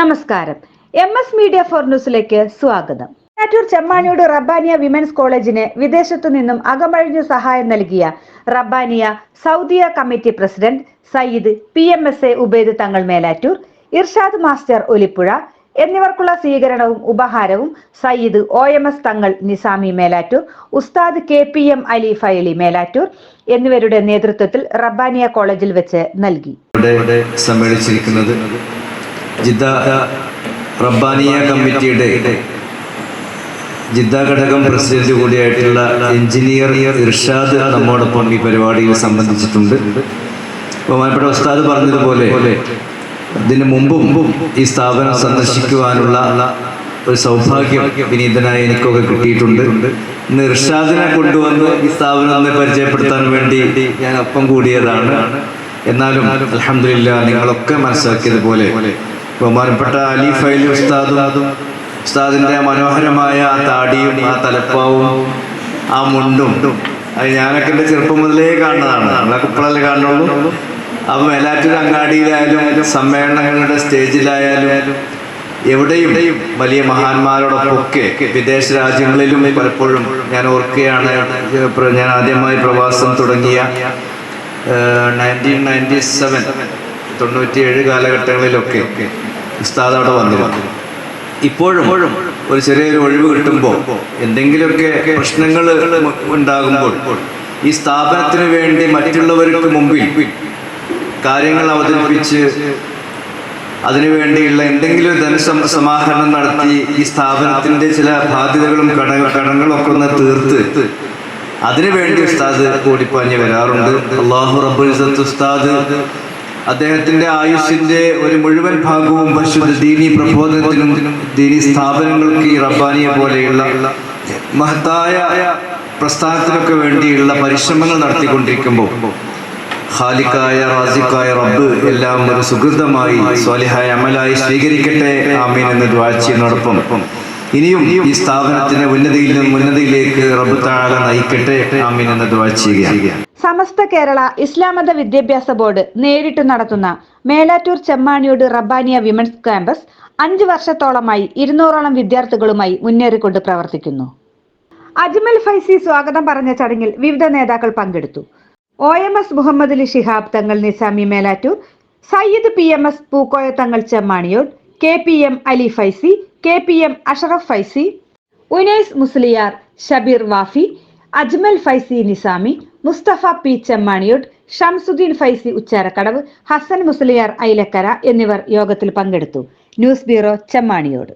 നമസ്കാരം. M S media for ന്യൂസിലേക്ക് സ്വാഗതം. കാറ്റൂർ ചെമ്മാനിയോട് റബ്ബാനിയ വിമൻസ് കോളേജിന് വിദേശത്തു നിന്നും അകമഴിഞ്ഞു സഹായം നൽകിയ Rabbaniya Saudiya committee president Sayyid P M S A Ubaid Thangal Melattur Irshad master Olippuzha എന്നിവർക്കുള്ള സ്വീകരണവും ഉപഹാരവും Sayyid O M S Thangal Nizami Melattur ഉസ്താദ് K P M Ali Faili Melattur എന്നിവരുടെ നേതൃത്വത്തിൽ റബ്ബാനിയ കോളേജിൽ വെച്ച് നൽകി. ജിദ്ദ റബ്ബാനിയ കമ്മിറ്റിയുടെ ജിദ്ദ ഘടകം പ്രസിഡന്റ് കൂടിയായിട്ടുള്ള എഞ്ചിനീയർ ഇർഷാദ് നമ്മോടൊപ്പം ഈ പരിപാടിയിൽ സംബന്ധിച്ചിട്ടുണ്ട്. ബഹുമാനപ്പെട്ട ഉസ്താദ് പറഞ്ഞതുപോലെ ഇതിനു മുമ്പും ഈ സ്ഥാപനം സന്ദർശിക്കുവാനുള്ള ഒരു സൗഭാഗ്യം വിനീതനായി എനിക്കൊക്കെ കിട്ടിയിട്ടുണ്ട്. ഇന്ന് ഇർഷാദിനെ കൊണ്ടുവന്ന് ഈ സ്ഥാപനം ഒന്ന് പരിചയപ്പെടുത്താൻ വേണ്ടി ഞാൻ ഒപ്പം കൂടിയതാണ്. എന്നാലും അലഹമില്ല നിങ്ങളൊക്കെ മനസ്സിലാക്കിയതുപോലെ ബഹുമാനപ്പെട്ട അലി ഫൈലി ഉസ്താദും ഉസ്താദിന്റെ മനോഹരമായ ആ താടിയും ആ തലപ്പാവും ആ മുണ്ടും അത് ഞാനൊക്കെ എന്റെ ചെറുപ്പം മുതലേ കാണുന്നതാണ്. നമ്മളൊക്കെ ഇപ്പോഴല്ലേ കാണുന്നുള്ളൂ. അപ്പം മേലാറ്റൂർ അങ്ങാടിയിലായാലും സമ്മേളനങ്ങളുടെ സ്റ്റേജിലായാലും എവിടെയും വലിയ മഹാന്മാരോടൊപ്പൊക്കെ വിദേശ രാജ്യങ്ങളിലും പലപ്പോഴും ഞാൻ ഓർക്കുകയാണ്. ഞാൻ ആദ്യമായി പ്രവാസം തുടങ്ങിയ നയന്റീൻ നയന്റി സെവൻ തൊണ്ണൂറ്റിയേഴ് കാലഘട്ടങ്ങളിലൊക്കെ ഉസ്താദ് അവിടെ വന്നിരുന്നു. ഇപ്പോഴും ഒരു ചെറിയൊരു ഒഴിവ് കിട്ടുമ്പോൾ എന്തെങ്കിലുമൊക്കെ പ്രശ്നങ്ങൾ ഉണ്ടാകുമ്പോൾ ഈ സ്ഥാപനത്തിന് വേണ്ടി മറ്റുള്ളവർക്ക് മുമ്പിൽ കാര്യങ്ങൾ അവതരിപ്പിച്ച് അതിനുവേണ്ടിയുള്ള എന്തെങ്കിലും ധനസം സമാഹരണം നടത്തി ഈ സ്ഥാപനത്തിന്റെ ചില ബാധ്യതകളും കട കടങ്ങളൊക്കെ ഒന്ന് തീർത്ത് അതിനുവേണ്ടി ഉസ്താദ് കൂടിപ്പാഞ്ഞ് വരാറുണ്ട്. അള്ളാഹു ഇസ്സത്ത് ഉസ്താദ് അദ്ദേഹത്തിന്റെ ആയുഷിന്റെ ഒരു മുഴുവൻ ഭാഗവും പരിശുദ്ധ ദീനി പ്രബോധനത്തിനും ദീനി സ്ഥാപനങ്ങൾക്ക് ഈ റബ്ബാനിയെ പോലെയുള്ള മഹത്തായ പ്രസ്ഥാനത്തിനൊക്കെ വേണ്ടിയുള്ള പരിശ്രമങ്ങൾ നടത്തിക്കൊണ്ടിരിക്കുമ്പോൾ ഖാലിക്കായ റാസിക്കായ റബ്ബ് എല്ലാം ഒരു സുഹൃതമായി സ്വാലിഹായ അമലായി സ്വീകരിക്കട്ടെ ആമീൻ എന്ന് ദ്വാഴ്ചയോടൊപ്പം ഇനിയും ഈ സ്ഥാപനത്തിന് ഉന്നതിയിൽ നിന്നും ഉന്നതിയിലേക്ക് റബ്ബ് താഴെ നയിക്കട്ടെ. ആമീൻ എന്ന് സമസ്ത കേരള ഇസ്ലാം മത വിദ്യാഭ്യാസ ബോർഡ് നേരിട്ട് നടത്തുന്ന മേലാറ്റൂർ ചെമ്മാണിയോട് റബ്ബാനിയ വിമൻസ് ക്യാമ്പസ് അഞ്ചു വർഷത്തോളമായി ഇരുന്നൂറോളം വിദ്യാർത്ഥികളുമായി മുന്നേറിക്കൊണ്ട് പ്രവർത്തിക്കുന്നു. അജ്മൽ ഫൈസി സ്വാഗതം പറഞ്ഞ ചടങ്ങിൽ വിവിധ നേതാക്കൾ പങ്കെടുത്തു. O M S Muhammad Ali Shihab Thangal Nizami Melattur Sayyid P M S Pookoya Thangal Chemmaniyode K P M Ali Faizy K P M Ashraf Faizy Unais Musliyar Shabeer Wafy Ajmal Faizy Nizami Musthafa P Chemmaniyode Shamsuddin Faizy Ucharakkadavu Hasan Musliyar Ailakkara എന്നിവർ യോഗത്തിൽ പങ്കെടുത്തു. News bureau Chemmaniyode.